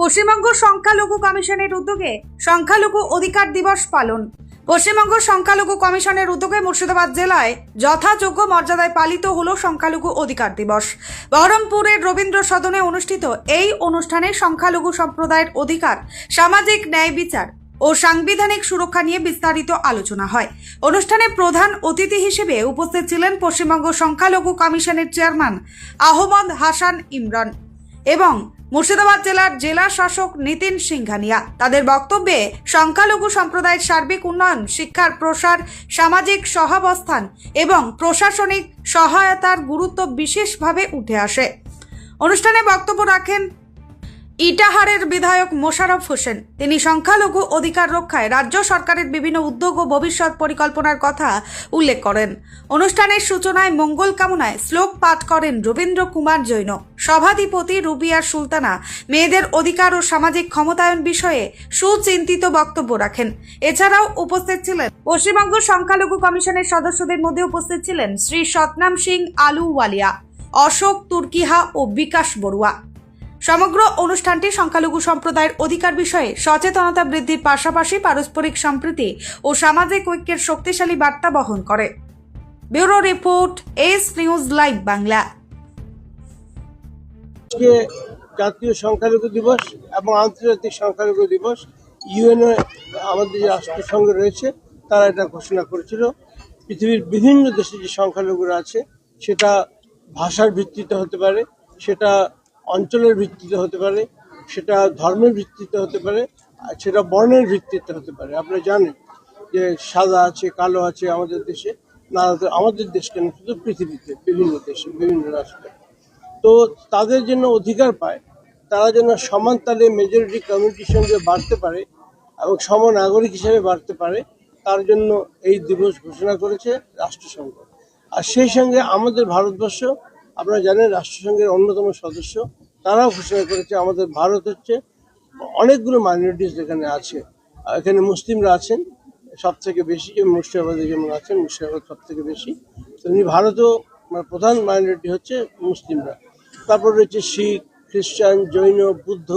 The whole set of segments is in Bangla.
পশ্চিমবঙ্গ সংখ্যালঘু কমিশনের উদ্যোগে সংখ্যালঘু অধিকার দিবস পালন। পশ্চিমবঙ্গ সংখ্যালঘু কমিশনের উদ্যোগে মুর্শিদাবাদ জেলায় যথাযোগ্য মর্যাদায় পালিত হল সংখ্যালঘু অধিকার দিবস। বহরমপুরের রবীন্দ্র সদনে অনুষ্ঠিত এই অনুষ্ঠানে সংখ্যালঘু সম্প্রদায়ের অধিকার, সামাজিক ন্যায় বিচার ও সাংবিধানিক সুরক্ষা নিয়ে বিস্তারিত আলোচনা হয়। অনুষ্ঠানে প্রধান অতিথি হিসেবে উপস্থিত ছিলেন পশ্চিমবঙ্গ সংখ্যালঘু কমিশনের চেয়ারম্যান আহমদ হাসান ইমরান। এবং মুর্শিদাবাদ জেলার জেলা শাসক নিতিন সিংঘানিয়া। তাদের বক্তব্যে সংখ্যালঘু সম্প্রদায়ের সার্বিক উন্নয়ন, শিক্ষার প্রসার, সামাজিক সহাবস্থান এবং প্রশাসনিক সহায়তার গুরুত্ব বিশেষভাবে উঠে আসে। অনুষ্ঠানে বক্তব্য রাখেন ইটাহারের বিধায়ক মোশারফ হোসেন। তিনি সংখ্যালঘু অধিকার রক্ষায় রাজ্য সরকারের বিভিন্ন উদ্যোগ ও ভবিষ্যৎ পরিকল্পনার কথা উল্লেখ করেন। অনুষ্ঠানের সূচনায় মঙ্গল কামনায় শ্লোক পাঠ করেন রবীন্দ্র কুমার জৈন। সভাধিপতি রুবিয়া সুলতানা মেয়েদের অধিকার ও সামাজিক ক্ষমতায়ন বিষয়ে সুচিন্তিত বক্তব্য রাখেন। এছাড়াও উপস্থিত ছিলেন পশ্চিমবঙ্গ সংখ্যালঘু কমিশনের সদস্যদের মধ্যে উপস্থিত ছিলেন শ্রী সতনাম সিং আলুওয়ালিয়া, অশোক তুর্কিহা ও বিকাশ বড়ুয়া। সমগ্র অনুষ্ঠানটি সংখ্যালঘু সম্প্রদায়ের অধিকার বিষয়ে সচেতনতা বৃদ্ধির পাশাপাশি পারস্পরিক সম্প্রীতি ও সামাজিক ঐক্যের শক্তিশালী বার্তা বহন করে। Bureau report, S news live Bangla. জাতীয় সংখ্যালঘু দিবস এবং আন্তর্জাতিক সংখ্যালঘু দিবস ইউএনও আমাদের যে রাষ্ট্রসংঘ রয়েছে, তারা এটা ঘোষণা করেছিল। পৃথিবীর বিভিন্ন দেশে যে সংখ্যালঘুরা আছে, সেটা ভাষার ভিত্তিতে হতে পারে, সেটা অঞ্চলের ভিত্তিতে হতে পারে, সেটা ধর্মের ভিত্তিতে হতে পারে সেটা বর্ণের ভিত্তিতে হতে পারে। আপনারা জানেন যে সাদা আছে, কালো আছে আমাদের দেশে না আমাদের দেশ কেন? শুধু পৃথিবীতে, বিভিন্ন দেশে, বিভিন্ন রাষ্ট্রে। তো তাদের জন্য অধিকার পায়, তারা যেন সমান তালে মেজরিটি কমিউনিটির সঙ্গে বাড়তে পারে এবং সম নাগরিক হিসেবে বাড়তে পারে, তার জন্য এই দিবস ঘোষণা করেছে রাষ্ট্রসংঘ। আর সেই সঙ্গে আমাদের ভারতবর্ষ আপনারা জানেন রাষ্ট্রসংঘের অন্যতম সদস্য তারাও ঘোষণা করেছে আমাদের ভারত হচ্ছে অনেকগুলো মাইনরিটিস এখানে আছে। এখানে মুসলিমরা আছেন সব থেকে বেশি মুর্শিদাবাদে যেমন আছেন মুর্শিদাবাদ সব থেকে বেশি। তেমনি ভারতেও মানে প্রধান মাইনরিটি হচ্ছে মুসলিমরা। তারপর রয়েছে শিখ খ্রিস্টান জৈন বুদ্ধ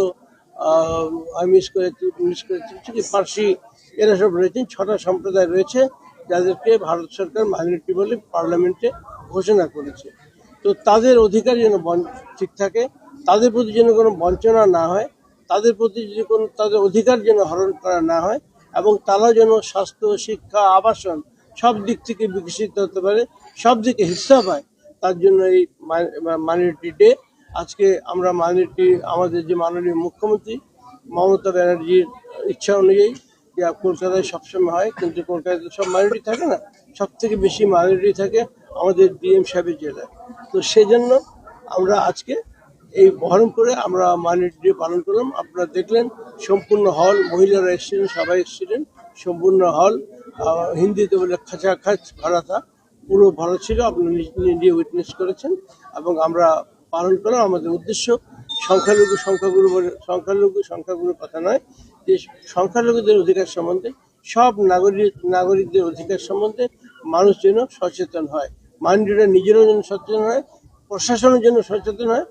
আমি মিস করেছি মিস করেছি আছে, পার্সি এরা সব রয়েছেন। ছটা সম্প্রদায় রয়েছে যাদেরকে ভারত সরকার মাইনরিটি বলে পার্লামেন্টে ঘোষণা করেছে। তো তাদের অধিকার যেন ঠিক থাকে, তাদের প্রতি যেন কোনো বঞ্চনা না হয়, তাদের প্রতি যদি কোনো তাদের অধিকার যেন হরণ করা না হয় এবং তারা যেন স্বাস্থ্য, শিক্ষা, আবাসন সব দিক থেকে বিকশিত হতে পারে, সব দিকে হিস্সা পায় তার জন্য এই মাইনরিটি ডে। আজকে আমরা মাইনরিটি আমাদের যে মাননীয় মুখ্যমন্ত্রী মমতা ব্যানার্জির ইচ্ছা অনুযায়ী কলকাতায় সবসময় হয়, কিন্তু কলকাতায় তো সব মাইনরিটি থাকে না সব থেকে বেশি মাইনরিটি থাকে। আমাদের ডিএম সাহেবের জেলায় তো সেই জন্য আমরা আজকে এই বহরমপুরে আমরা মাইনরিটি ডে পালন করলাম। আপনারা দেখলেন, সম্পূর্ণ হল, মহিলারা এসেছিলেন, সবাই এসেছিলেন। সম্পূর্ণ হল হিন্দিতে বলে খাঁচা খাচ ভরা থা পুরো ভালো ছিল আপনারা নিজ- উইটনেস করেছেন এবং আমরা পালন করলাম। আমাদের উদ্দেশ্য সংখ্যালঘু, সংখ্যাগুরু সংখ্যালঘু, সংখ্যাগুরুর কথা নয়, যে সংখ্যালঘুদের অধিকার সম্বন্ধে, সব নাগরিক, নাগরিকদের অধিকার সম্বন্ধে মানুষ যেন সচেতন হয়। মাইন্ডরা নিজেরও যেন সচেতন হয় প্রশাসনের জন্য সচেতন হয়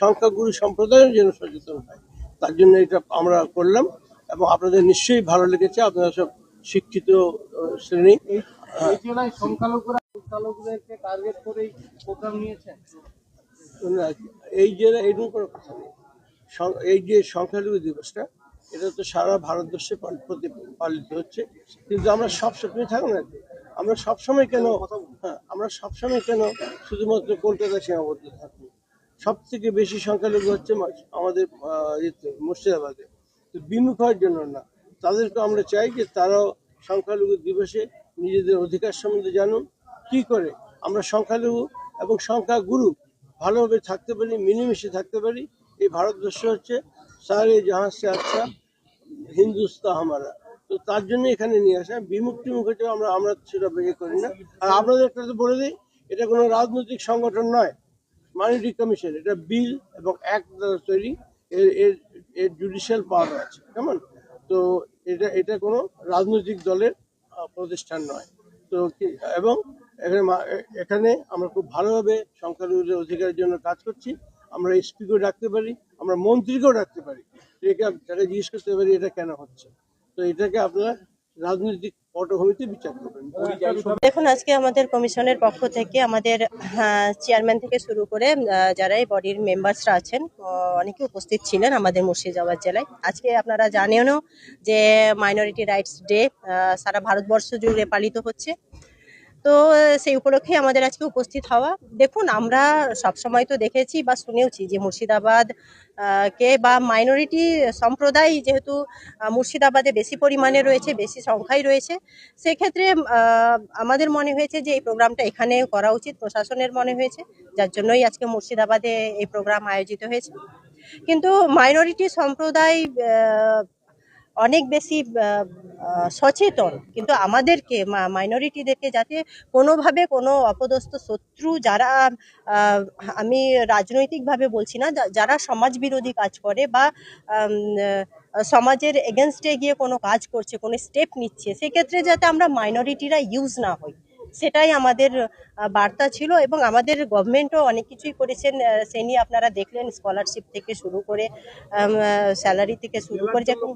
সংখ্যাগুরু সম্প্রদায়ের জন্য সচেতন হয়। তার জন্য এটা আমরা করলাম এবং আপনাদের নিশ্চয়ই ভালো লেগেছে আপনারা সব শিক্ষিত শ্রেণি। এই যে এইরকম কোনো কথা নেই। এই যে সংখ্যালঘু দিবসটা এটা তো সারা ভারতবর্ষে পালিত হচ্ছে। কিন্তু আমরা সব সময় থাকো না। আমরা সবসময় কেন হ্যাঁ আমরা সবসময় কেন শুধুমাত্র কলকাতা সীমাবদ্ধ থাকব সব থেকে বেশি সংখ্যালঘু হচ্ছে আমাদের আহ, মুর্শিদাবাদে। তো বিমুখ হওয়ার জন্য না। তাদেরকে আমরা চাই যে তারাও সংখ্যালঘু দিবসে নিজেদের অধিকার সম্বন্ধে জানুন কি করে? আমরা সংখ্যালঘু এবং সংখ্যা গুরু ভালোভাবে থাকতে পারি মিলেমিশে থাকতে পারি। এই ভারতবর্ষ হচ্ছে সারে জাহাজ আচ্ছা হিন্দুস্তা হামারা। তো তার জন্য এখানে নিয়ে আসা। টিমুখ হচ্ছে আমরা আমরা সেটা বেগে করি না। আর আপনাদের একটা তো বলে দিই, এটা কোনো রাজনৈতিক সংগঠন নয় মাইনরিটি কমিশন, এটা বিল এবং অ্যাক্ট দ্বারা তৈরি, এর এর এর জুডিশিয়াল পাওয়ার আছে, কেমন? তো এটা এটা কোনো রাজনৈতিক দলের প্রতিষ্ঠান নয়। তো এবং এখানে এখানে আমরা খুব ভালোভাবে সংখ্যালঘুদের অধিকারের জন্য কাজ করছি। আমরা এসপিকেও ডাকতে পারি, আমরা মন্ত্রীকেও ডাকতে পারি। আপ- তারা জিজ্ঞেস করতে পারি, এটা কেন হচ্ছে? দেখুন, আজকে আমাদের কমিশনের পক্ষ থেকে আমাদের চেয়ারম্যান থেকে শুরু করে যারা এই বডির মেম্বার্সরা আছেন অনেকে উপস্থিত ছিলেন আমাদের মুর্শিদাবাদ জেলায়। আজকে আপনারা জানেনও যে মাইনরিটি রাইটস ডে সারা ভারতবর্ষ জুড়ে পালিত হচ্ছে। তো সেই উপলক্ষে আমাদের আজকে উপস্থিত হওয়া। দেখুন, আমরা সবসময় তো দেখেছি বা শুনেওছি যে মুর্শিদাবাদ কে বা মাইনরিটি সম্প্রদায় যেহেতু মুর্শিদাবাদে বেশি পরিমাণে রয়েছে, বেশি সংখ্যায় রয়েছে, সেক্ষেত্রে আমাদের মনে হয়েছে যে এই প্রোগ্রামটা এখানে করা উচিত, প্রশাসনের মনে হয়েছে, যার জন্যই আজকে মুর্শিদাবাদে এই প্রোগ্রাম আয়োজিত হয়েছে। কিন্তু মাইনরিটি সম্প্রদায় অনেক বেশি সচেতন। কিন্তু আমাদেরকে মাইনরিটিদেরকে যাতে কোনোভাবে কোনো অপদস্থ শত্রু যারা আমি রাজনৈতিকভাবে বলছি না যারা সমাজ বিরোধী কাজ করে বা সমাজের এগেনস্টে গিয়ে কোনো কাজ করছে, কোনো স্টেপ নিচ্ছে, সেক্ষেত্রে যাতে আমরা মাইনরিটিরা ইউজ না হই। সেটাই আমাদের বার্তা ছিল এবং আমাদের গভর্নমেন্টও অনেক কিছুই করেছেন সে নিয়ে আপনারা দেখলেন স্কলারশিপ থেকে শুরু করে স্যালারি থেকে শুরু করে যেরকম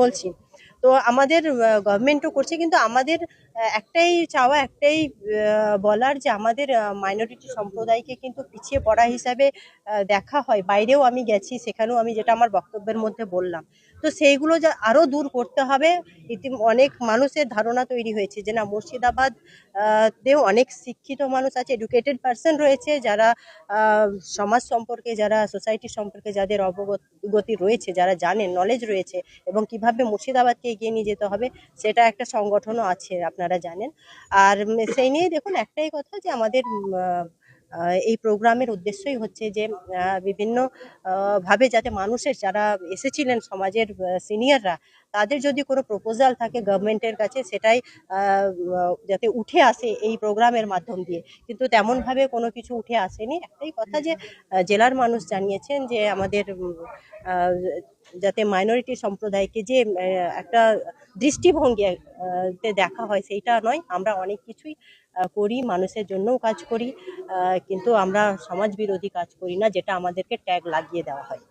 বলছি। তো আমাদের গভর্নমেন্টও করছে কিন্তু আমাদের একটাই চাওয়া, একটাই বলার যে আমাদের মাইনরিটি সম্প্রদায়কে কিন্তু পিছিয়ে পড়া হিসাবে দেখা হয়। বাইরেও আমি গেছি, সেখানেও আমি যেটা আমার বক্তব্যের মধ্যে বললাম। তো সেইগুলো যা আরও দূর করতে হবে। অনেক মানুষের ধারণা তৈরি হয়েছে যে না, মুর্শিদাবাদ আহ, তেও অনেক শিক্ষিত মানুষ আছে এডুকেটেড পার্সন রয়েছে যারা সমাজ সম্পর্কে যারা সোসাইটি সম্পর্কে যাদের অবগতি রয়েছে যারা জানে নলেজ রয়েছে এবং কীভাবে মুর্শিদাবাদকে এগিয়ে নিয়ে যেতে হবে সেটা একটা সংগঠনও আছে আপনারা জানেন। আর সেই নিয়ে দেখুন একটাই কথা যে আমাদের এই প্রোগ্রামের উদ্দেশ্যই হচ্ছে যে বিভিন্ন ভাবে যাতে মানুষের যারা এসেছিলেন সমাজের সিনিয়ররা তাদের যদি কোনো প্রপোজাল থাকে গভর্নমেন্টের কাছে, সেটাই যাতে উঠে আসে এই প্রোগ্রামের মাধ্যম দিয়ে। কিন্তু তেমনভাবে কোনো কিছু উঠে আসেনি। একটাই কথা যে জেলার মানুষ জানিয়েছেন যে, আমাদের যাতে মাইনরিটি সম্প্রদায়কে যে একটা দৃষ্টিভঙ্গি আহ, তে দেখা হয় সেইটা নয়। আমরা অনেক কিছুই করি মানুষের জন্যও কাজ করি কিন্তু আমরা সমাজ বিরোধী কাজ করি না যেটা আমাদেরকে ট্যাগ লাগিয়ে দেওয়া হয়।